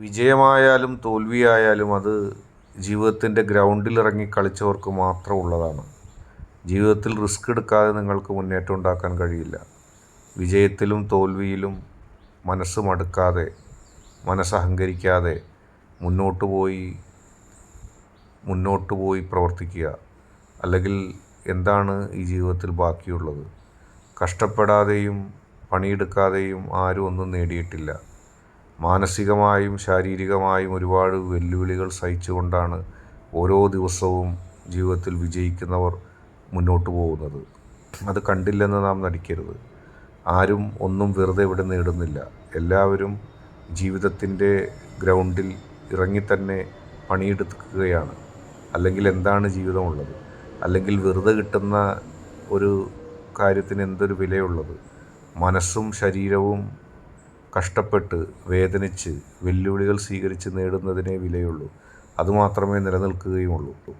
വിജയമായാലും തോൽവിയായാലും അത് ജീവിതത്തിന്റെ ഗ്രൗണ്ടിൽ ഇറങ്ങി കളിച്ചവർക്ക് മാത്രം ഉള്ളതാണ് ജീവിതത്തിൽ റിസ്ക് എടുക്കാതെ നിങ്ങൾക്ക് മുന്നേറ്റം ഉണ്ടാക്കാൻ കഴിയില്ല. വിജയത്തിലും തോൽവിയിലും മനസ്സ് മടുക്കാതെ മനസ്സഹങ്കരിക്കാതെ മുന്നോട്ട് പോയി മുന്നോട്ട് പോയി പ്രവർത്തിക്കുക. അല്ലെങ്കിൽ എന്താണ് ഈ ജീവിതത്തിൽ ബാക്കിയുള്ളത്? കഷ്ടപ്പെടാതെയും പണിയെടുക്കാതെയും ആരും ഒന്നും നേടിയിട്ടില്ല. മാനസികമായും ശാരീരികമായും ഒരുപാട് വെല്ലുവിളികൾ സഹിച്ചുകൊണ്ടാണ് ഓരോ ദിവസവും ജീവിതത്തിൽ വിജയിക്കുന്നവർ മുന്നോട്ട് പോകുന്നത്. അത് കണ്ടില്ലെന്ന് നാം നടിക്കരുത്. ആരും ഒന്നും വെറുതെ ഇവിടെ നേടുന്നില്ല. എല്ലാവരും ജീവിതത്തിന്റെ ഗ്രൗണ്ടിൽ ഇറങ്ങി തന്നെ പണിയെടുക്കുകയാണ്. അല്ലെങ്കിൽ എന്താണ് ജീവിതമുള്ളത്? അല്ലെങ്കിൽ വെറുതെ കിട്ടുന്ന ഒരു കാര്യത്തിന് എന്തൊരു വിലയുള്ളത്? മനസ്സും ശരീരവും കഷ്ടപ്പെട്ട് വേദനിച്ച് വെല്ലുവിളികൾ സ്വീകരിച്ച് നേടുന്നതിനേ വിലയുള്ളൂ. അതുമാത്രമേ നിലനിൽക്കുകയുമുള്ളൂ